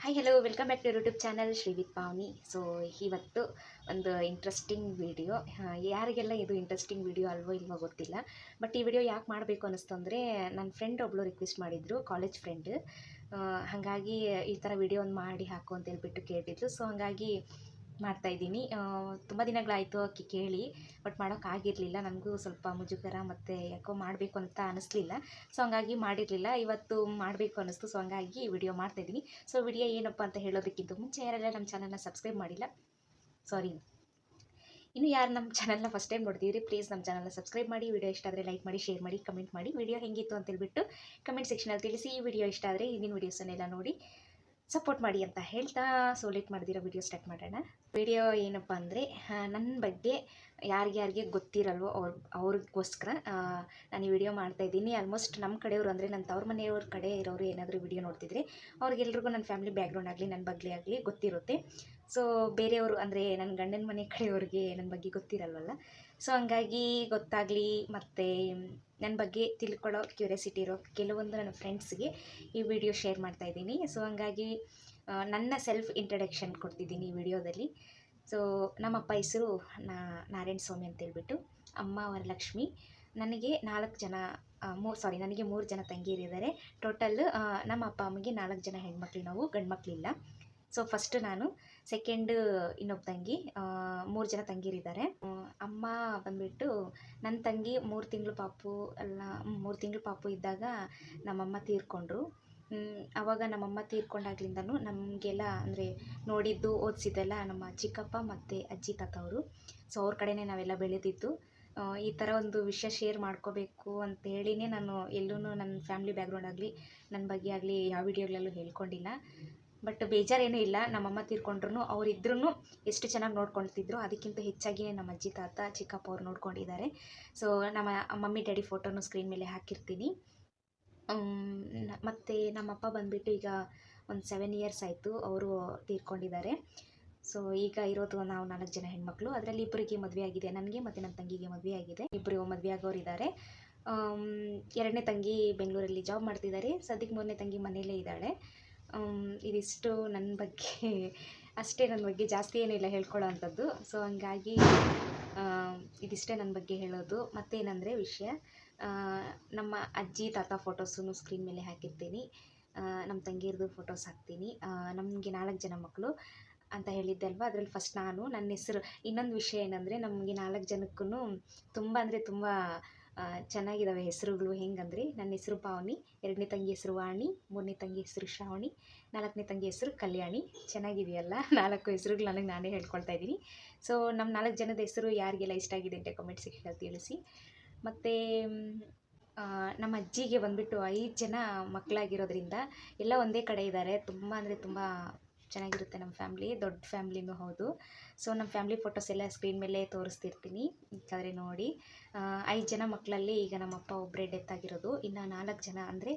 Hi hello welcome back to YouTube channel Shri with Pavani so ಇವತ್ತು ಒಂದು interesting video ಯಾರಿಗೆಲ್ಲ ಇದು interesting video ಅಲ್ವೋ ಇಲ್ವೋ ಗೊತ್ತಿಲ್ಲ ಬಟ್ ಈ ವಿಡಿಯೋ ಯಾಕೆ ಮಾಡಬೇಕು ಅನ್ನಿಸ್ತು ಅಂದರೆ ನನ್ನ ಫ್ರೆಂಡ್ ಒಬ್ಬಳು ರಿಕ್ವೆಸ್ಟ್ ಮಾಡಿದರು ಕಾಲೇಜ್ ಫ್ರೆಂಡ್ ಹಾಗಾಗಿ ಈ ಥರ ವಿಡಿಯೋ ಒಂದು ಮಾಡಿ ಹಾಕು ಅಂತ ಹೇಳ್ಬಿಟ್ಟು ಕೇಳಿದ್ರು ಸೊ ಹಾಗಾಗಿ ಮಾಡ್ತಾಯಿದ್ದೀನಿ ತುಂಬ ದಿನಗಳಾಯಿತು ಆಕೆ ಕೇಳಿ, ಬಟ್ ಮಾಡೋಕ್ಕಾಗಿರಲಿಲ್ಲ ನನಗೂ ಸ್ವಲ್ಪ ಮುಜುಗರ ಮತ್ತು ಯಾಕೋ ಮಾಡಬೇಕು ಅಂತ ಅನ್ನಿಸ್ಲಿಲ್ಲ ಸೊ ಹಂಗಾಗಿ ಮಾಡಿರಲಿಲ್ಲ. ಇವತ್ತು ಮಾಡಬೇಕು ಅನ್ನಿಸ್ತು ಸೊ ಹಂಗಾಗಿ ವಿಡಿಯೋ ಮಾಡ್ತಾಯಿದ್ದೀನಿ ಸೊ ವಿಡಿಯೋ ಏನಪ್ಪ ಅಂತ ಹೇಳೋದಕ್ಕಿಂತ ಮುಂಚೆ ಯಾರೆಲ್ಲ ನಮ್ಮ ಚಾನಲ್ನ ಸಬ್ಸ್ಕ್ರೈಬ್ ಮಾಡಿಲ್ಲ ಸಾರಿ ಇನ್ನು ಯಾರು ನಮ್ಮ ಚಾನಲ್ನ ಫಸ್ಟ್ ಟೈಮ್ ನೋಡ್ತಿದ್ರಿ ಪ್ಲೀಸ್ ನಮ್ಮ ಚಾನಲ್ನ ಸಬ್ಸ್ಕ್ರೈಬ್ ಮಾಡಿ ವಿಡಿಯೋ ಇಷ್ಟ ಆದರೆ ಲೈಕ್ ಮಾಡಿ ಶೇರ್ ಮಾಡಿ ಕಮೆಂಟ್ ಮಾಡಿ. ವಿಡಿಯೋ ಹೆಂಗಿತ್ತು ಅಂತ ಹೇಳ್ಬಿಟ್ಟು ಕಮೆಂಟ್ ಸೆಕ್ಷನಲ್ಲಿ ತಿಳಿಸಿ. ಈ ವಿಡಿಯೋ ಇಷ್ಟ ಆದರೆ ಹಿಂದಿನ ವಿಡಿಯೋಸನ್ನೆಲ್ಲ ನೋಡಿ. ಸಪೋರ್ಟ್ ಮಾಡಿ ಅಂತ ಹೇಳ್ತಾ ಸೊ ಮಾಡಿದಿರೋ ವಿಡಿಯೋ ಸ್ಟಾರ್ಟ್ ಮಾಡೋಣ. ವಿಡಿಯೋ ಏನಪ್ಪ ಅಂದರೆ ನನ್ನ ಬಗ್ಗೆ ಯಾರಿಗ್ಯಾರಿಗೆ ಗೊತ್ತಿರಲ್ವೋ ಅವ್ರ, ಅವ್ರಿಗೋಸ್ಕರ ನಾನು ಈ ವಿಡಿಯೋ ಮಾಡ್ತಾಯಿದ್ದೀನಿ ಆಲ್ಮೋಸ್ಟ್ ನಮ್ಮ ಕಡೆಯವರು ಅಂದರೆ ನನ್ನ ತವ್ರ ಮನೆಯವ್ರ ಕಡೆ ಇರೋರು ಏನಾದರೂ ವಿಡಿಯೋ ನೋಡ್ತಿದ್ರೆ ಅವ್ರಿಗೆಲ್ರಿಗೂ ನನ್ನ ಫ್ಯಾಮಿಲಿ ಬ್ಯಾಕ್ಗ್ರೌಂಡ್ ಆಗಲಿ ನನ್ನ ಬಗ್ಗೆ ಆಗಲಿ ಗೊತ್ತಿರುತ್ತೆ. ಸೊ ಬೇರೆಯವರು ಅಂದರೆ ನನ್ನ ಗಂಡನ ಮನೆ ಕಡೆಯವ್ರಿಗೆ ನನ್ನ ಬಗ್ಗೆ ಗೊತ್ತಿರಲ್ವಲ್ಲ. ಸೊ ಹಂಗಾಗಿ ಗೊತ್ತಾಗಲಿ ಮತ್ತು ನನ್ನ ಬಗ್ಗೆ ತಿಳ್ಕೊಳ್ಳೋ ಕ್ಯೂರಿಯಾಸಿಟಿ ಇರೋ ಕೆಲವೊಂದು ನನ್ನ ಫ್ರೆಂಡ್ಸ್ಗೆ ಈ ವಿಡಿಯೋ ಶೇರ್ ಮಾಡ್ತಾಯಿದ್ದೀನಿ ಸೊ ಹಂಗಾಗಿ ನನ್ನ ಸೆಲ್ಫ್ ಇಂಟ್ರಡಕ್ಷನ್ ಕೊಡ್ತಿದ್ದೀನಿ ಈ ವಿಡಿಯೋದಲ್ಲಿ ಸೊ ನಮ್ಮಪ್ಪ ಹೆಸರು ನಾರಾಯಣ ಸ್ವಾಮಿ ಅಂತೇಳ್ಬಿಟ್ಟು ಅಮ್ಮ ವರಲಕ್ಷ್ಮಿ. ನನಗೆ ನಾಲ್ಕು ಜನ ಮೂರು ಸಾರಿ ನನಗೆ ಮೂರು ಜನ ತಂಗಿಯರಿದ್ದಾರೆ. ಟೋಟಲ್ ನಮ್ಮ ಅಪ್ಪ, ಅಮ್ಮಗೆ ನಾಲ್ಕು ಜನ ಹೆಣ್ಮಕ್ಳು, ನಾವು ಗಂಡು ಮಕ್ಕಳಿಲ್ಲ ಸೊ ಫಸ್ಟ್ ನಾನು ಸೆಕೆಂಡ್ ಇನ್ನೊಬ್ಬ ತಂಗಿ ಮೂರು ಜನ ತಂಗಿರಿದ್ದಾರೆ. ಅಮ್ಮ ಬಂದುಬಿಟ್ಟು ನನ್ನ ತಂಗಿ ಮೂರು ತಿಂಗಳು ಪಾಪು, ಅಲ್ಲ, ಮೂರು ತಿಂಗಳು ಪಾಪು ಇದ್ದಾಗ ನಮ್ಮಮ್ಮ ತೀರ್ಕೊಂಡ್ರು. ಆವಾಗ ನಮ್ಮಮ್ಮ ತೀರ್ಕೊಂಡಾಗ್ಲಿಂದನೂ ನಮಗೆಲ್ಲ ಅಂದರೆ ನೋಡಿದ್ದು, ಓದಿಸಿದ್ದೆಲ್ಲ ನಮ್ಮ ಚಿಕ್ಕಪ್ಪ ಮತ್ತು ಅಜ್ಜಿ ತಾತ ಅವರು ಸೊ ಅವ್ರ ಕಡೆನೇ ನಾವೆಲ್ಲ ಬೆಳೆದಿದ್ದು. ಈ ಥರ ಒಂದು ವಿಷಯ ಶೇರ್ ಮಾಡ್ಕೋಬೇಕು ಅಂತ ಹೇಳಿನೇ ನಾನು ಎಲ್ಲೂ ನನ್ನ ಫ್ಯಾಮಿಲಿ ಬ್ಯಾಕ್ಗ್ರೌಂಡ್ ಆಗಲಿ ನನ್ನ ಬಗ್ಗೆ ಆಗಲಿ ಯಾವ ವಿಡಿಯೋಗಳಲ್ಲೂ ಹೇಳ್ಕೊಂಡಿಲ್ಲ. ಬಟ್ ಬೇಜಾರೇನೂ ಇಲ್ಲ. ನಮ್ಮಮ್ಮ ತೀರ್ಕೊಂಡ್ರು ಅವರಿದ್ರೂ ಎಷ್ಟು ಚೆನ್ನಾಗಿ ನೋಡ್ಕೊಳ್ತಿದ್ರು. ಅದಕ್ಕಿಂತ ಹೆಚ್ಚಾಗಿಯೇ ನಮ್ಮ ಅಜ್ಜಿ, ತಾತ, ಚಿಕ್ಕಪ್ಪ ಅವ್ರು ನೋಡ್ಕೊಂಡಿದ್ದಾರೆ. ಸೊ ನಮ್ಮ ಮಮ್ಮಿ, ಡ್ಯಾಡಿ ಫೋಟೋನು ಸ್ಕ್ರೀನ್ ಮೇಲೆ ಹಾಕಿರ್ತೀನಿ. ಮತ್ತು ನಮ್ಮಪ್ಪ ಬಂದುಬಿಟ್ಟು ಈಗ ಒಂದು ಸೆವೆನ್ ಇಯರ್ಸ್ ಆಯಿತು ಅವರು ತೀರ್ಕೊಂಡಿದ್ದಾರೆ. ಸೊ ಈಗ ಇರೋದು ನಾವು ನಾಲ್ಕು ಜನ ಹೆಣ್ಮಕ್ಳು. ಅದರಲ್ಲಿ ಇಬ್ಬರಿಗೆ ಮದುವೆ ಆಗಿದೆ. ನನಗೆ ಮತ್ತು ನನ್ನ ತಂಗಿಗೆ ಮದುವೆ ಆಗಿದೆ. ಇಬ್ಬರು ಮದುವೆ ಆಗೋರಿದ್ದಾರೆ. ಎರಡನೇ ತಂಗಿ ಬೆಂಗಳೂರಲ್ಲಿ ಜಾಬ್ ಮಾಡ್ತಿದ್ದಾರೆ. ಸದ್ಯಕ್ಕೆ ಮೂರನೇ ತಂಗಿ ಮನೆಯಲ್ಲೇ ಇದ್ದಾಳೆ. ಇದಿಷ್ಟು ನನ್ನ ಬಗ್ಗೆ. ಅಷ್ಟೇ ನನ್ನ ಬಗ್ಗೆ ಜಾಸ್ತಿ ಏನಿಲ್ಲ ಹೇಳ್ಕೊಳ್ಳೋ ಅಂಥದ್ದು. ಸೊ ಹಂಗಾಗಿ ಇದಿಷ್ಟೇ ನನ್ನ ಬಗ್ಗೆ ಹೇಳೋದು. ಮತ್ತೇನಂದರೆ ವಿಷಯ ನಮ್ಮ ಅಜ್ಜಿ, ತಾತ ಫೋಟೋಸನ್ನು ಸ್ಕ್ರೀನ್ ಮೇಲೆ ಹಾಕಿರ್ತೀನಿ. ನಮ್ಮ ತಂಗಿಯರ್ದು ಫೋಟೋಸ್ ಹಾಕ್ತೀನಿ. ನಮಗೆ ನಾಲ್ಕು ಜನ ಮಕ್ಕಳು ಅಂತ ಹೇಳಿದ್ದೆ ಅಲ್ವಾ? ಅದರಲ್ಲಿ ಫಸ್ಟ್ ನಾನು. ನನ್ನ ಹೆಸರು, ಇನ್ನೊಂದು ವಿಷಯ ಏನಂದರೆ ನಮಗೆ ನಾಲ್ಕು ಜನಕ್ಕೂ ತುಂಬ ಅಂದರೆ ತುಂಬ ಚೆನ್ನಾಗಿದ್ದಾವೆ ಹೆಸರುಗಳು ಹೆಂಗಂದರೆ, ನನ್ನ ಹೆಸರು ಪಾವನಿ ಎರಡನೇ ತಂಗಿ ಹೆಸರು ವಾಣಿ, ಮೂರನೇ ತಂಗಿ ಹೆಸರು ಶ್ರಾವಣಿ, ನಾಲ್ಕನೇ ತಂಗಿ ಹೆಸರು ಕಲ್ಯಾಣಿ. ಚೆನ್ನಾಗಿದೆಯಲ್ಲ? ನಾಲ್ಕು ಹೆಸರುಗಳು ನನಗೆ ನಾನೇ ಹೇಳ್ಕೊಳ್ತಾ ಇದ್ದೀನಿ. ಸೊ ನಮ್ಮ ನಾಲ್ಕು ಜನದ ಹೆಸರು ಯಾರಿಗೆಲ್ಲ ಇಷ್ಟ ಆಗಿದೆ ಅಂತ ಕಮೆಂಟ್ ಸೆಕ್ಷನಲ್ಲಿ ತಿಳಿಸಿ. ಮತ್ತು ನಮ್ಮ ಅಜ್ಜಿಗೆ ಬಂದುಬಿಟ್ಟು ಐದು ಜನ ಮಕ್ಕಳಾಗಿರೋದ್ರಿಂದ ಎಲ್ಲ ಒಂದೇ ಕಡೆ ಇದ್ದಾರೆ ತುಂಬ ಅಂದರೆ ತುಂಬ ಚೆನ್ನಾಗಿರುತ್ತೆ ನಮ್ಮ ಫ್ಯಾಮಿಲಿ, ದೊಡ್ಡ ಫ್ಯಾಮ್ಲಿನೂ ಹೌದು. ಸೊ ನಮ್ಮ ಫ್ಯಾಮಿಲಿ ಫೋಟೋಸ್ ಎಲ್ಲ ಸ್ಕ್ರೀನ್ ಮೇಲೆ ತೋರಿಸ್ತಿರ್ತೀನಿ. ಬೇಕಾದರೆ ನೋಡಿ. ಐದು ಜನ ಮಕ್ಕಳಲ್ಲಿ ಈಗ ನಮ್ಮ ಅಪ್ಪ ಒಬ್ಬರೇ ಡೆತ್ ಆಗಿರೋದು. ಇನ್ನು ನಾಲ್ಕು ಜನ ಅಂದರೆ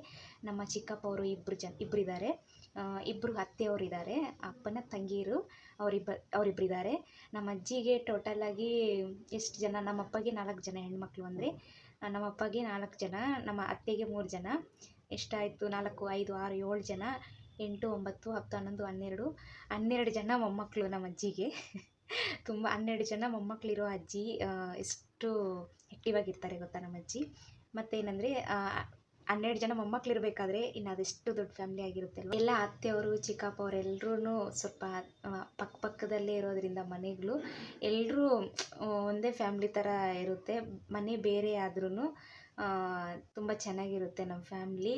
ನಮ್ಮ ಚಿಕ್ಕಪ್ಪ ಅವರು ಇಬ್ಬರು ಜನ ಇಬ್ಬರಿದ್ದಾರೆ ಇಬ್ಬರು ಅತ್ತೆಯವರು ಇದ್ದಾರೆ ಅಪ್ಪನ ತಂಗಿಯರು ಅವರಿಬ್ಬ ಇದ್ದಾರೆ ನಮ್ಮ ಅಜ್ಜಿಗೆ ಟೋಟಲಾಗಿ ಎಷ್ಟು ಜನ, ನಮ್ಮ ಅಪ್ಪಗೆ ನಾಲ್ಕು ಜನ ಹೆಣ್ಮಕ್ಳು ಅಂದರೆ ನಮ್ಮ ಅಪ್ಪಗೆ ನಾಲ್ಕು ಜನ, ನಮ್ಮ ಅತ್ತೆಗೆ ಮೂರು ಜನ. ಎಷ್ಟಾಯಿತು ನಾಲ್ಕು, ಐದು, ಆರು, ಏಳು ಜನ. ಎಂಟು, ಒಂಬತ್ತು, ಹತ್ತು, ಹನ್ನೊಂದು, ಹನ್ನೆರಡು ಹನ್ನೆರಡು ಜನ ಮೊಮ್ಮಕ್ಕಳು ನಮ್ಮ ಅಜ್ಜಿಗೆ. ತುಂಬ ಹನ್ನೆರಡು ಜನ ಮೊಮ್ಮಕ್ಕಳಿರೋ ಅಜ್ಜಿ ಎಷ್ಟು ಆ್ಯಕ್ಟಿವ್ ಆಗಿರ್ತಾರೆ ಗೊತ್ತಾ ನಮ್ಮ ಅಜ್ಜಿ? ಮತ್ತೇನಂದರೆ ಹನ್ನೆರಡು ಜನ ಮೊಮ್ಮಕ್ಕಳಿರ್ಬೇಕಾದ್ರೆ ಇನ್ನು ಅದೆಷ್ಟು ದೊಡ್ಡ ಫ್ಯಾಮಿಲಿ ಆಗಿರುತ್ತೆ ಎಲ್ಲ ಅತ್ತೆಯವರು ಚಿಕ್ಕಪ್ಪ ಅವರೆಲ್ಲರೂ ಸ್ವಲ್ಪ ಪಕ್ಕ ಪಕ್ಕದಲ್ಲೇ ಇರೋದ್ರಿಂದ ಮನೆಗಳು ಎಲ್ಲರೂ ಒಂದೇ ಫ್ಯಾಮ್ಲಿ ಥರ ಇರುತ್ತೆ. ಮನೆ ಬೇರೆ ಆದ್ರೂ ತುಂಬ ಚೆನ್ನಾಗಿರುತ್ತೆ ನಮ್ಮ ಫ್ಯಾಮ್ಲಿ.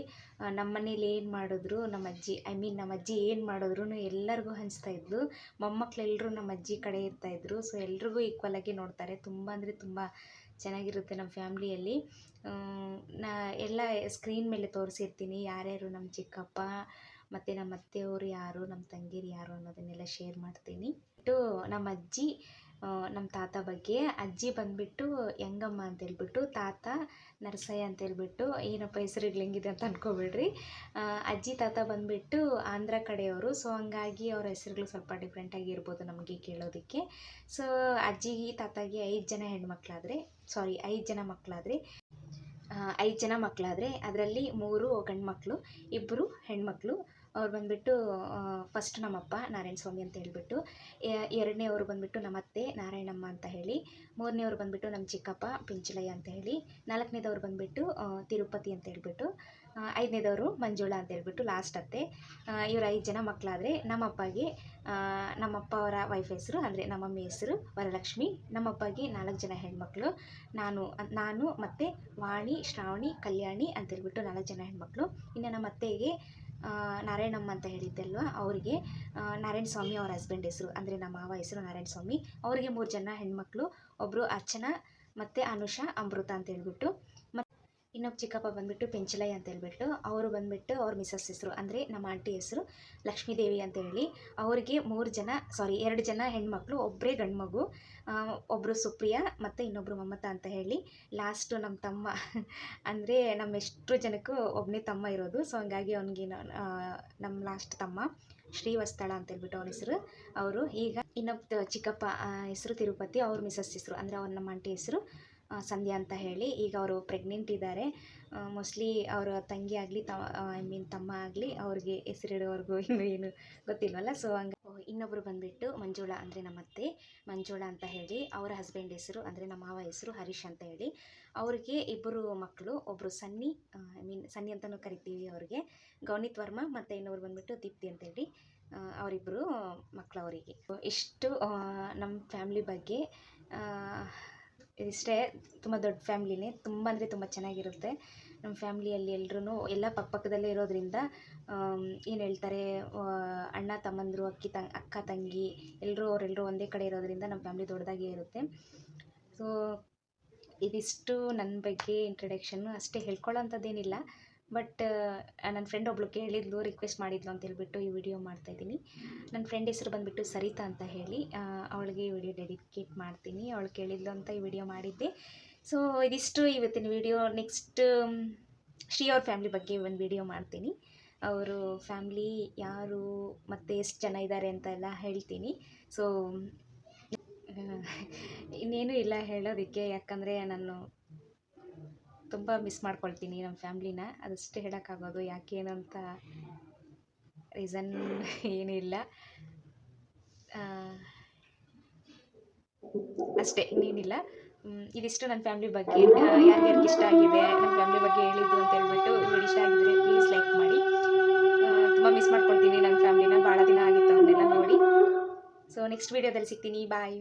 ನಮ್ಮ ಮನೇಲಿ ಏನು ಮಾಡಿದ್ರು ನಮ್ಮ ಅಜ್ಜಿ, ಐ ಮೀನ್ ನಮ್ಮ ಅಜ್ಜಿ ಏನು ಮಾಡಿದ್ರು ಎಲ್ಲರಿಗೂ ಹಂಚ್ತಾ ಇದ್ಲು. ಮೊಮ್ಮಕ್ಕಳೆಲ್ಲರೂ ನಮ್ಮ ಅಜ್ಜಿ ಕಡೆ ಇರ್ತಾಯಿದ್ರು ಸೊ ಎಲ್ರಿಗೂ ಆಗಿ ನೋಡ್ತಾರೆ. ತುಂಬ ಅಂದರೆ ತುಂಬ ಚೆನ್ನಾಗಿರುತ್ತೆ ನಮ್ಮ ಫ್ಯಾಮ್ಲಿಯಲ್ಲಿ. ನಾ ಎಲ್ಲ ಸ್ಕ್ರೀನ್ ಮೇಲೆ ತೋರಿಸಿರ್ತೀನಿ. ಯಾರ್ಯಾರು ನಮ್ಮ ಚಿಕ್ಕಪ್ಪ ಮತ್ತು ನಮ್ಮ ಅತ್ತೆಯವರು ಯಾರು, ನಮ್ಮ ತಂಗೀರು ಯಾರು ಅನ್ನೋದನ್ನೆಲ್ಲ ಶೇರ್ ಮಾಡ್ತೀನಿ. ಬಿಟ್ಟು ನಮ್ಮ ಅಜ್ಜಿ ನಮ್ಮ ತಾತ ಬಗ್ಗೆ. ಅಜ್ಜಿ ಬಂದುಬಿಟ್ಟು ಯಂಗಮ್ಮ ಅಂತ ಹೇಳ್ಬಿಟ್ಟು, ತಾತ, ನರಸಯ್ಯ ಅಂತ ಹೇಳ್ಬಿಟ್ಟು, ಏನಪ್ಪ ಹೆಸರುಗಳು ಹೆಂಗಿದೆ ಅಂತ ಅನ್ಕೋಬೇಡ್ರಿ. ಅಜ್ಜಿ ತಾತ ಬಂದುಬಿಟ್ಟು, ಆಂಧ್ರ ಕಡೆಯವರು, ಸೊ ಹಂಗಾಗಿ ಅವ್ರ ಹೆಸರುಗಳು ಸ್ವಲ್ಪ ಡಿಫ್ರೆಂಟಾಗಿ ಇರ್ಬೋದು ನಮಗೆ ಕೇಳೋದಕ್ಕೆ. ಸೊ ಅಜ್ಜಿಗೆ ತಾತಾಗೆ ಐದು ಜನ ಹೆಣ್ಮಕ್ಳಾದರೆ ಸಾರಿ ಐದು ಜನ ಮಕ್ಕಳಾದರೆ ಐದು ಜನ ಮಕ್ಕಳಾದರೆ ಅದರಲ್ಲಿ ಮೂರು ಗಂಡು ಮಕ್ಕಳು ಇಬ್ಬರು ಹೆಣ್ಮಕ್ಳು ಅವ್ರು ಬಂದುಬಿಟ್ಟು ಫಸ್ಟ್ ನಮ್ಮಪ್ಪ ನಾರಾಯಣ ಸ್ವಾಮಿ ಅಂತ ಹೇಳಿಬಿಟ್ಟು ಎರಡನೇವ್ರು ಬಂದುಬಿಟ್ಟು ನಮ್ಮತ್ತೆ ನಾರಾಯಣಮ್ಮ ಅಂತ ಹೇಳಿ ಮೂರನೇವ್ರು ಬಂದುಬಿಟ್ಟು ನಮ್ಮ ಚಿಕ್ಕಪ್ಪ ಪಿಂಚಲಯ್ಯ ಅಂತ ಹೇಳಿ, ನಾಲ್ಕನೇದವ್ರು ಬಂದುಬಿಟ್ಟು ತಿರುಪತಿ ಅಂತ ಹೇಳಿಬಿಟ್ಟು ಐದನೇದವರು ಮಂಜುಳಾ ಅಂತ ಹೇಳ್ಬಿಟ್ಟು ಲಾಸ್ಟ್ ಅತ್ತೆ. ಇವರು ಐದು ಜನ ಮಕ್ಕಳಾದರೆ ನಮ್ಮಪ್ಪಗೆ ನಮ್ಮಪ್ಪ ಅವರ ವೈಫ್ ಹೆಸರು, ಅಂದರೆ ನಮ್ಮಮ್ಮಿ ಹೆಸರು ವರಲಕ್ಷ್ಮಿ, ನಮ್ಮಪ್ಪಗೆ ನಾಲ್ಕು ಜನ ಹೆಣ್ಮಕ್ಳು, ನಾನು ನಾನು ಮತ್ತು ವಾಣಿ, ಶ್ರಾವಣಿ, ಕಲ್ಯಾಣಿ ಅಂತ ಹೇಳ್ಬಿಟ್ಟು ನಾಲ್ಕು ಜನ ಹೆಣ್ಮಕ್ಳು. ಇನ್ನು ನಮ್ಮ ಅತ್ತೆಗೆ ನಾರಾಯಣಮ್ಮ ಅಂತ ಹೇಳಿದ್ದಲ್ವ? ಅವರಿಗೆ ನಾರಾಯಣ ಸ್ವಾಮಿ ಅವ್ರ ಹಸ್ಬೆಂಡ್ ಹೆಸರು, ಅಂದರೆ ನಮ್ಮ ಮಾವ ಹೆಸರು ನಾರಾಯಣ ಸ್ವಾಮಿ. ಅವರಿಗೆ ಮೂರು ಜನ ಹೆಣ್ಮಕ್ಳು ಒಬ್ಬರು ಅರ್ಚನಾ ಮತ್ತು ಅನುಷಾ, ಅಮೃತ ಅಂತ ಹೇಳ್ಬಿಟ್ಟು. ಇನ್ನೊಬ್ಬ ಚಿಕ್ಕಪ್ಪ ಬಂದುಬಿಟ್ಟು ಪೆಂಚಲಯ್ಯ ಅಂತ ಹೇಳ್ಬಿಟ್ಟು ಅವರು ಬಂದುಬಿಟ್ಟು ಅವ್ರ ಮಿಸಸ್ ಹೆಸರು, ಅಂದರೆ ನಮ್ಮ ಆಂಟಿ ಹೆಸರು ಲಕ್ಷ್ಮೀದೇವಿ ಅಂತ ಹೇಳಿ. ಅವರಿಗೆ ಮೂರು ಜನ ಸಾರಿ ಎರಡು ಜನ ಹೆಣ್ಮಕ್ಳು ಒಬ್ಬರೇ ಗಂಡು ಮಗು ಒಬ್ಬರು ಸುಪ್ರಿಯಾ ಮತ್ತು ಇನ್ನೊಬ್ಬರು ಮಮತಾ ಅಂತ ಹೇಳಿ. ಲಾಸ್ಟು ನಮ್ಮ ತಮ್ಮ, ಅಂದರೆ ನಮ್ಮ ಎಷ್ಟು ಜನಕ್ಕೂ ಒಬ್ಬನೇ ತಮ್ಮ ಇರೋದು. ಸೊ ಹಂಗಾಗಿ ಅವನಿಗೆ ನಮ್ಮ ಲಾಸ್ಟ್ ತಮ್ಮ, ಶ್ರೀವಸ್ತಳ ಅಂತ ಹೇಳ್ಬಿಟ್ಟು ಅವ್ರ ಹೆಸರು. ಅವರು ಈಗ ಇನ್ನೊಬ್ಬ ಚಿಕ್ಕಪ್ಪ ಹೆಸರು ತಿರುಪತಿ, ಅವ್ರ ಮಿಸಸ್ ಹೆಸರು, ಅಂದರೆ ಅವ್ರ ನಮ್ಮ ಆಂಟಿ ಹೆಸರು. ಸಂಧ್ಯಾ ಅಂತ ಹೇಳಿ ಈಗ ಅವರು ಪ್ರೆಗ್ನೆಂಟ್ ಇದ್ದಾರೆ. ಮೋಸ್ಟ್ಲಿ ಅವರ ತಂಗಿ ಆಗಲಿ, ತ ಐ ಮೀನ್ ತಮ್ಮ ಆಗಲಿ ಅವ್ರಿಗೆ ಹೆಸರಿಡೋವರೆಗೂ ಇನ್ನು ಏನು ಗೊತ್ತಿಲ್ವಲ್ಲ? ಸೊ ಹಂಗೆ ಇನ್ನೊಬ್ಬರು ಬಂದುಬಿಟ್ಟು ಮಂಜುಳಾ ಅಂದರೆ ನಮ್ಮ ಅತ್ತೆ ಮಂಜುಳಾ ಅಂತ ಹೇಳಿ ಅವರ ಹಸ್ಬೆಂಡ್ ಹೆಸರು ಅಂದರೆ ನಮ್ಮ ಮಾವ ಹೆಸರು ಹರೀಶ್ ಅಂತ ಹೇಳಿ. ಅವ್ರಿಗೆ ಇಬ್ಬರು ಮಕ್ಕಳು ಒಬ್ಬರು ಸನ್ನಿ ಐ ಮೀನ್ ಸನ್ನಿ ಅಂತಲೂ ಕರಿತೀವಿ ಅವ್ರಿಗೆ. ಗೌನಿತ್ ವರ್ಮ ಮತ್ತು ಇನ್ನೊಬ್ರು ಬಂದುಬಿಟ್ಟು ದೀಪ್ತಿ ಅಂತ ಹೇಳಿ ಅವರಿಬ್ಬರು ಮಕ್ಕಳು ಅವರಿಗೆ. ಇಷ್ಟು ನಮ್ಮ ಫ್ಯಾಮ್ಲಿ ಬಗ್ಗೆ ಇಷ್ಟೇ ತುಂಬ ದೊಡ್ಡ ಫ್ಯಾಮ್ಲಿನೇ. ತುಂಬ ಅಂದರೆ ತುಂಬ ಚೆನ್ನಾಗಿರುತ್ತೆ. ನಮ್ಮ ಫ್ಯಾಮ್ಲಿಯಲ್ಲಿ ಎಲ್ಲರೂ ಎಲ್ಲ ಪಕ್ಕಪಕ್ಕದಲ್ಲೇ ಇರೋದ್ರಿಂದ ಏನು ಹೇಳ್ತಾರೆ ಅಣ್ಣ ತಮ್ಮಂದಿರು, ಅಕ್ಕಿ ತಂಗ್ ಅಕ್ಕ ತಂಗಿ ಎಲ್ಲರೂ ಅವರೆಲ್ಲರೂ ಒಂದೇ ಕಡೆ ಇರೋದ್ರಿಂದ ನಮ್ಮ ಫ್ಯಾಮ್ಲಿ ದೊಡ್ಡದಾಗೇ ಇರುತ್ತೆ. ಸೊ ಇದಿಷ್ಟು ನನ್ನ ಬಗ್ಗೆ ಇಂಟ್ರಡಕ್ಷನ್ನು ಅಷ್ಟೇ. ಹೇಳ್ಕೊಳ್ಳೋಂಥದ್ದೇನಿಲ್ಲ. ಬಟ್ ನನ್ನ ಫ್ರೆಂಡ್ ಒಬ್ಳು ಕೇಳಿದ್ಲು ರಿಕ್ವೆಸ್ಟ್ ಮಾಡಿದ್ಲು ಅಂತ ಹೇಳ್ಬಿಟ್ಟು ಈ ವಿಡಿಯೋ ಮಾಡ್ತಾಯಿದ್ದೀನಿ ನನ್ನ ಫ್ರೆಂಡ್ ಹೆಸರು ಬಂದುಬಿಟ್ಟು ಸರಿತಾ ಅಂತ ಹೇಳಿ ಅವಳಿಗೆ ಈ ವಿಡಿಯೋ ಡೆಡಿಕೇಟ್ ಮಾಡ್ತೀನಿ. ಅವಳು ಕೇಳಿದ್ಲು ಅಂತ ಈ ವಿಡಿಯೋ ಮಾಡಿದ್ದೆ. ಸೊ ಇದಿಷ್ಟು ಇವತ್ತಿನ ವಿಡಿಯೋ ನೆಕ್ಸ್ಟ್ ಶ್ರೀ ಅವ್ರ ಫ್ಯಾಮ್ಲಿ ಬಗ್ಗೆ ಒಂದು ವಿಡಿಯೋ ಮಾಡ್ತೀನಿ. ಅವರು ಫ್ಯಾಮ್ಲಿ ಯಾರು, ಮತ್ತು ಎಷ್ಟು ಜನ ಇದ್ದಾರೆ ಅಂತ ಎಲ್ಲ ಹೇಳ್ತೀನಿ. ಸೊ ಇನ್ನೇನು ಇಲ್ಲ ಹೇಳೋದಕ್ಕೆ, ಯಾಕಂದರೆ ನಾನು ತುಂಬ ಮಿಸ್ ಮಾಡ್ಕೊಳ್ತೀನಿ ನಮ್ಮ ಫ್ಯಾಮ್ಲಿನ. ಅದಷ್ಟೇ ಹೇಳೋಕ್ಕಾಗೋದು. ಯಾಕೆ ಅಂತ ರೀಸನ್ ಏನಿಲ್ಲ ಅಷ್ಟೇ, ಇನ್ನೇನಿಲ್ಲ. ಇದಿಷ್ಟು ನನ್ನ ಫ್ಯಾಮ್ಲಿ ಬಗ್ಗೆ. ಯಾರ್ಯಾರಿಗೆ ಇಷ್ಟ ಆಗಿದೆ ನನ್ನ ಫ್ಯಾಮ್ಲಿ ಬಗ್ಗೆ ಹೇಳಿದ್ದು ಅಂತ ಹೇಳ್ಬಿಟ್ಟು ಇಷ್ಟ ಆಗಿದ್ರೆ ಪ್ಲೀಸ್ ಲೈಕ್ ಮಾಡಿ. ತುಂಬ ಮಿಸ್ ಮಾಡ್ಕೊಳ್ತೀನಿ ನನ್ನ ಫ್ಯಾಮ್ಲಿನ. ಭಾಳ ದಿನ ಆಗಿತ್ತು ಅವನ್ನೆಲ್ಲ ನೋಡಿ. ಸೊ ನೆಕ್ಸ್ಟ್ ವೀಡಿಯೋದಲ್ಲಿ ಸಿಗ್ತೀನಿ. ಬಾಯ್